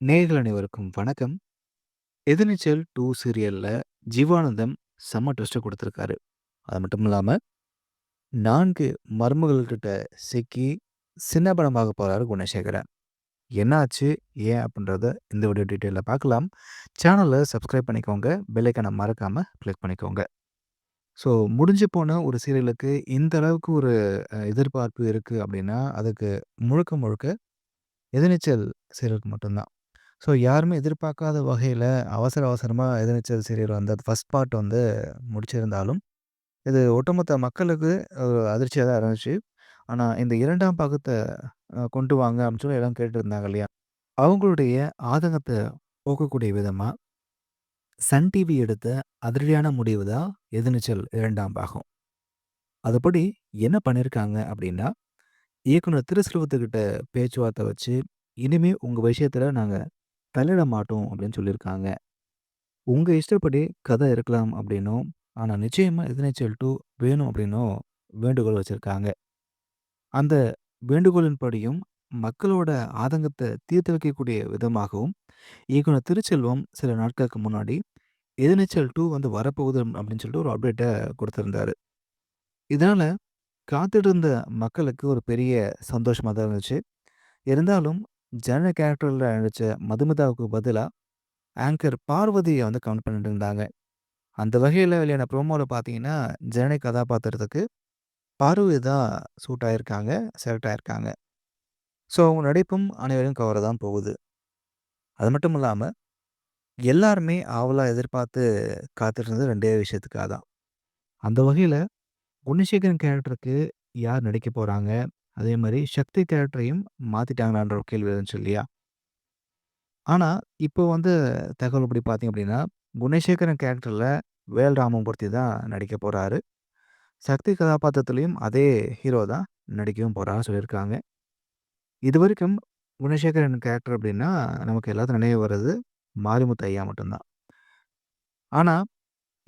நேயர்கள் அனைவருக்கும் வணக்கம். எதிர்நீச்சல் 2 சீரியல்ல ஜீவானந்தம் செம்ம ட்விஸ்ட்ட கொடுத்துருக்காரு அது மட்டும் இல்லாம 4 மருமகள்கிட்ட சிக்கி சின்னப்பனமாக போறாரு குணசேகரன். என்னாச்சு ஏன்? அப்படின்றத இந்த வீடியோ டீட்டெயில்ல பார்க்கலாம். சேனல சப்ஸ்கிரைப் பண்ணிக்கோங்க. பெல் மறக்காமல் மறக்காம கிளிக் பண்ணிக்கோங்க. ஸோ முடிஞ்சு போன ஒரு சீரியலுக்கு இந்த அளவுக்கு ஒரு அ எதிர்பார்ப்பு இருக்கு அப்படின்னா, அதுக்கு முழுக்க முழுக்க எதிர்நீச்சல் சீரியலுக்கு மட்டும் தான். ஸோ யாருமே எதிர்பார்க்காத வகையில் அவசர அவசரமா எதிர்நீச்சல் சீரியல் வந்து ஃபர்ஸ்ட் பார்ட் வந்து முடிச்சிருந்தாலும், இது ஒட்டுமொத்த மக்களுக்கு ஒரு அதிர்ச்சியா தான் இருந்துச்சு. ஆனா இந்த 2ஆம் பாகத்த அ கொண்டு வாங்க அப்படின்னு சொல்லி எல்லாம் கேட்டுருந்தாங்க இல்லையா? அவங்களுடைய ஆதங்கத்த போக்கக்கூடிய விதமா, சன் டிவி எடுத்த அதிரடியான முடிவு தான் எதிர்நீச்சல் 2ஆம் பாகம். அதுபடி என்ன பண்ணியிருக்காங்க அப்படின்னா, இயக்குனர் திருசெல்வத்துக்கிட்ட பேச்சுவார்த்தை வச்சு, "இனிமே உங்க விஷயத்துல நாங்க தலையிட மாட்டோம்" அப்படின்னு சொல்லியிருக்காங்க. உங்க இஷ்டப்படி கதை இருக்கலாம் அப்படின்னும், ஆனா நிச்சயமா எதிர்நீச்சல் 2 வேணும் அப்படின்னும் வேண்டுகோள் வச்சிருக்காங்க. அந்த வேண்டுகோளின்படியும் மக்களோட ஆதங்கத்த தீர்த்து வைக்கக்கூடிய விதமாகவும், இயக்குனர் திருச்செல்வம் சில நாட்களுக்கு முன்னாடி எதிர்நீச்சல் 2 வந்து வரப்போகுது அப்படின்னு சொல்லிட்டு ஒரு அப்டேட்ட குடுத்திருந்தாரு. இதனால காத்துட்டு இருந்த மக்களுக்கு ஒரு பெரிய சந்தோஷமா தான் இருந்துச்சு. இருந்தாலும் ஜனனி கேரக்டரில் நடிச்ச மதுமிதாவுக்கு பதிலாக ஆங்கர் பார்வதியை வந்து கவுண்ட் பண்ணிட்டு இருந்தாங்க. அந்த வகையில் வெளியான ப்ரோமோவில் பார்த்தீங்கன்னா, ஜனனி கதாபாத்திரத்துக்கு பார்வதி தான் சூட் ஆகியிருக்காங்க செலக்ட் ஆகியிருக்காங்க ஸோ அவங்க நடிப்பும் அனைவரையும் கவர தான் போகுது. அது மட்டும் இல்லாமல் எல்லாருமே ஆவலாக எதிர்பார்த்து காத்துட்டு ரெண்டே விஷயத்துக்காக தான். அந்த வகையில் குணசேகரன் கேரக்டருக்கு யார் நடிக்க போகிறாங்க அதே மாதிரி சக்தி கேரக்டரையும் மாத்திட்டாங்களான்ற ஒரு கேள்வி இருந்துச்சு இல்லையா? ஆனா, இப்போ வந்து தகவல் தகவல்படி பார்த்தீங்க அப்படின்னா, குணசேகரன் கேரக்டர்ல வேல் ராமமூர்த்தி தான் நடிக்க போறாரு. சக்தி கதாபாத்திரத்துலேயும் அதே ஹீரோ தான் நடிக்கவும் போகிறாரு சொல்லியிருக்காங்க. இது வரைக்கும் குணசேகரன் கேரக்டர் அப்படின்னா, நமக்கு எல்லாத்துக்கும் நினைவு வர்றது மாரிமுத்து ஐயா மட்டும்தான் ஆனால்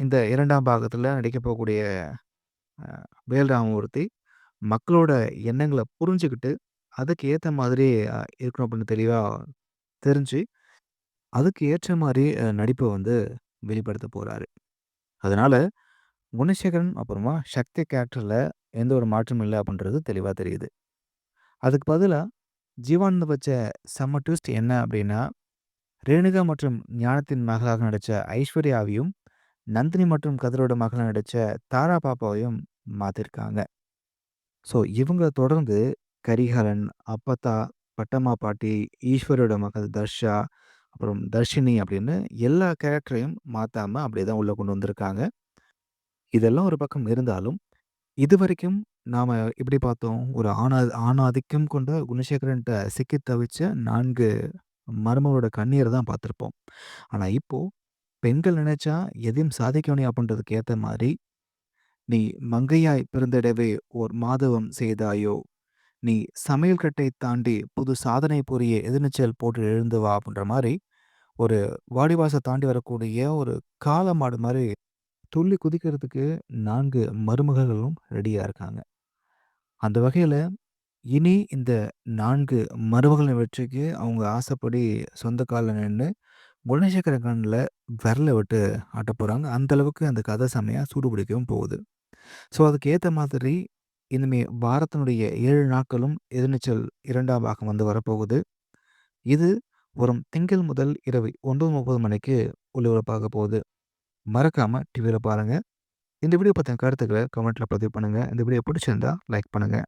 இந்த இரண்டாம் பாகத்தில் நடிக்க போகக்கூடிய வேல்ராமமூர்த்தி மக்களோட எண்ணங்கள புரிஞ்சுகிட்டு, அதுக்கு ஏத்த மாதிரி அ இருக்கணும் அப்படின்னு தெளிவா தெரிஞ்சு, அதுக்கு ஏற்ற மாரி அ நடிப்ப வந்து வெளிப்படுத்த போறாரு. அதனால குணசேகரன் அப்புறமா சக்தி கேரக்டர்ல எந்த ஒரு மாற்றமும் இல்ல அப்படின்றது தெளிவா தெரியுது. அதுக்கு பதிலா ஜீவானந்த வச்ச செம்ம ட்விஸ்ட் என்ன அப்படின்னா, ரேணுகா மற்றும் ஞானத்தின் மகளாக நடிச்ச ஐஸ்வர்யாவையும், நந்தினி மற்றும் கதிரோட மகளா நடிச்ச தாரா பாப்பாவையும் மாத்திருக்காங்க. ஸோ இவங்க தொடர்ந்து கரிகாலன், அப்பத்தா, பட்டம்மா பாட்டி, ஈஸ்வரியோட மகள் தர்ஷா, அப்புறம் தர்ஷினி அப்படின்னு எல்லா கேரக்டரையும் மாத்தாம அப்படியே தான் உள்ள கொண்டு வந்திருக்காங்க. இதெல்லாம் ஒரு பக்கம் இருந்தாலும், இதுவரைக்கும் நாம எப்படி பார்த்தோம்? ஒரு ஆணா ஆணாதிக்கம் கொண்ட குணசேகரன்ட்ட சிக்கி தவிச்ச 4 மருமகளோட கண்ணீர தான் பார்த்திருப்போம். ஆனா இப்போ, பெண்கள் நினைச்சா எதையும் சாதிக்க முடியும் அப்படின்றதுக்கு ஏத்த மாதிரி "நீ மங்கையாய் பிறந்திடவே ஓர் மாதவம் செய்தாயோ! நீ சமையல் கட்டை தாண்டி புது சாதனை புரிய எதிர்நீச்சல் போட்டு எழுந்து வா" அப்படின்ற மாதிரி ஒரு வாடிவாசை தாண்டி வரக்கூடிய ஒரு காலமாடு மாதிரி துள்ளி குதிக்கிறதுக்கு நான்கு மருமகர்களும் ரெடியாக இருக்காங்க. அந்த வகையில் இனி இந்த நான்கு மருமகளின் வெற்றிக்கு அவங்க ஆசைப்படி சொந்த காலில் நின்று குணசேகரன் கண்ணில் விரல விட்டு ஆட்ட போகிறாங்க அந்த அளவுக்கு அந்த கதை செம்மையா சூடு பிடிக்கவும் போகுது. ஸோ அதுக்கு மாதிரி, இனிமே வாரத்தினுடைய 7 நாட்களும் எதிர்நீச்சல் 2ஆம் பாகம் வந்து வரப்போகுது. இது வரும் திங்கள் முதல் இரவு 9:30 மணிக்கு ஒளிபரப்பாக போகுது. மறக்காம டிவியில் பாருங்க. இந்த வீடியோ பத்தின கருத்துக்கள கமெண்ட்ல பதிவு பண்ணுங்க. இந்த வீடியோ பிடிச்சிருந்தா லைக் பண்ணுங்க.